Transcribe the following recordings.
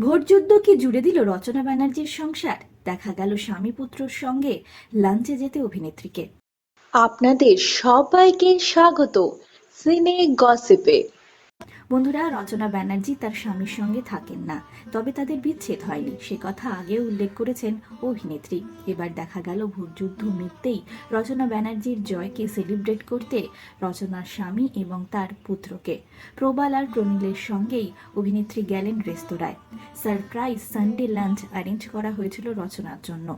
ভোটযুদ্ধ কি জুড়ে দিল রচনা ব্যানার্জির সংসার? দেখা গেল স্বামী পুত্রর সঙ্গে লাঞ্চে যেতে অভিনেত্রীকে। আপনাদের সবাইকে স্বাগত। সিনে গসিপে। বন্ধুরা, রচনা ব্যানার্জি তার স্বামীর সঙ্গে থাকেন না, তবে তাদের বিচ্ছেদ হয়নি। সে কথা আগেও উল্লেখ করেছেন অভিনেত্রী। এবার দেখা গেল ভোটযুদ্ধ মিটতেই রচনা ব্যানার্জির জয়কে সেলিব্রেট করতে রচনার স্বামী এবং তার পুত্রকে। প্রবাল আর প্রনীলের সঙ্গেই অভিনেত্রী গেলেন রেস্তোরাঁয়। সারপ্রাইজ সানডে লাঞ্চ অ্যারেঞ্জ করা হয়েছিল রচনার জন্য।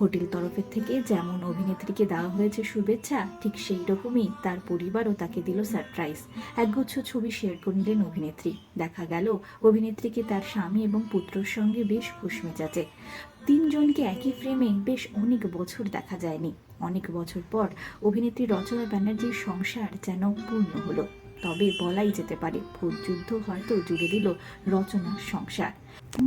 হোটেল তরফের থেকে যেমন অভিনেত্রীকে দেওয়া হয়েছে শুভেচ্ছা, ঠিক সেই রকমই তার পরিবারও তাকে দিল সারপ্রাইজ। একগুচ্ছ ছবি শেয়ার করে নিলেন অভিনেত্রী। দেখা গেল অভিনেত্রীকে তার স্বামী এবং পুত্রর সঙ্গে বেশ খুশ মেজাজে তিনজনকে একই ফ্রেমে বেশ অনেক বছর দেখা যায়নি। অনেক বছর পর অভিনেত্রী রচনা ব্যানার্জির সংসার যেন পূর্ণ হলো। তবে বলাই যেতে পারে ভোট যুদ্ধ হয়তো জুড়ে দিল রচনার সংসার।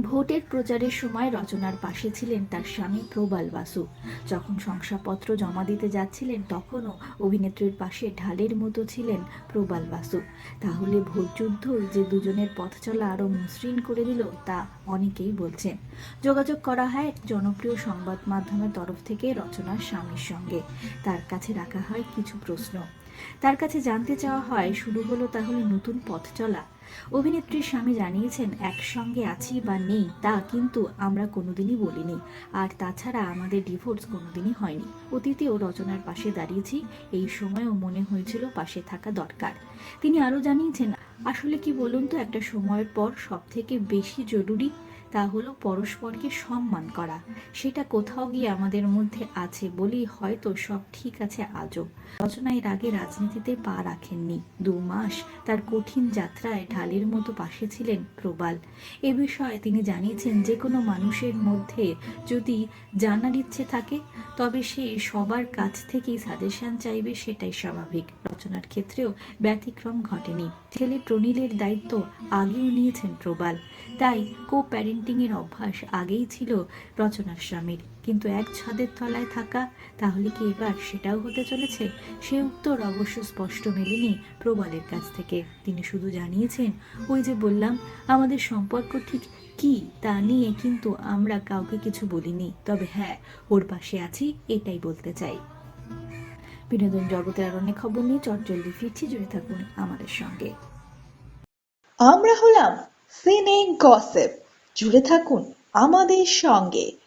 ভোটের প্রচারের সময় রচনার পাশে ছিলেন তার স্বামী প্রবাল বাসু। যখন শংসাপত্র জমা দিতে যাচ্ছিলেন, তখনও অভিনেত্রীর পাশে ঢালের মতো ছিলেন প্রবাল বাসু। তাহলে ভোটযুদ্ধ যে দুজনের পথ চলা আরও মসৃণ করে দিল, তা অনেকেই বলছেন। যোগাযোগ করা হয় এক জনপ্রিয় সংবাদ মাধ্যমের তরফ থেকে রচনার স্বামীর সঙ্গে। তার কাছে রাখা হয় কিছু প্রশ্ন। তার কাছে জানতে চাওয়া হয়, শুরু হলো তাহলে নতুন পথ চলা। অভিনেত্রীর স্বামী জানিয়েছেন, একসঙ্গে আছি বা নেই তা কিন্তু আমরা কোনোদিনই বলিনি। আর তাছাড়া আমাদের ডিভোর্স কোনোদিনই হয়নি। অতীতেও রচনার পাশে দাঁড়িয়েছি, এই সময়ও মনে হয়েছিল পাশে থাকা দরকার। তিনি আরও জানিয়েছেন, আসলে কি বলুন তো, একটা সময়ের পর সব থেকে বেশি জরুরি তা হলো পরস্পরকে সম্মান করা। সেটা কোথাও গিয়ে আমাদের মধ্যে আছে বলেই হয়তো সব ঠিক আছে আজও। রচনা এর আগে রাজনীতিতে পা রাখেননি। দু মাস তার কঠিন যাত্রায় ঢালের মতো পাশে ছিলেন প্রবাল এ বিষয়ে তিনি জানিয়েছেন, যে কোনো মানুষের মধ্যে যদি জানার ইচ্ছে থাকে তবে সে সবার কাছ থেকেই সাজেশন চাইবে সেটাই স্বাভাবিক। রচনার ক্ষেত্রেও ব্যতিক্রম ঘটেনি। ছেলে প্রনীলের দায়িত্ব আগেও নিয়েছেন প্রবাল। তাই কো প্যারেন্টিংয়ের অভ্যাস আগেই ছিল রচনার স্বামীর। কিন্তু এক ছাদের তলায় থাকা, তাহলে কি এবার সেটাও হতে চলেছে? সে উত্তর অবশ্য স্পষ্ট মেলেনি প্রবালের কাছ থেকে। তিনি শুধু জানিয়েছেন, ওই যে বললাম, আমাদের সম্পর্ক ঠিক কি তা নিয়ে কিন্তু আমরা কাউকে কিছু বলিনি। তবে হ্যাঁ ওর পাশে আছি, এটাই বলতে চাই। বিনোদন জগতের আর অনেক খবর নিয়ে চটজলদি ফিরছি। জুড়ে থাকুন আমাদের সঙ্গে। আমরা হলাম সিনে গসিপ জুড়ে থাকুন আমাদের সঙ্গে।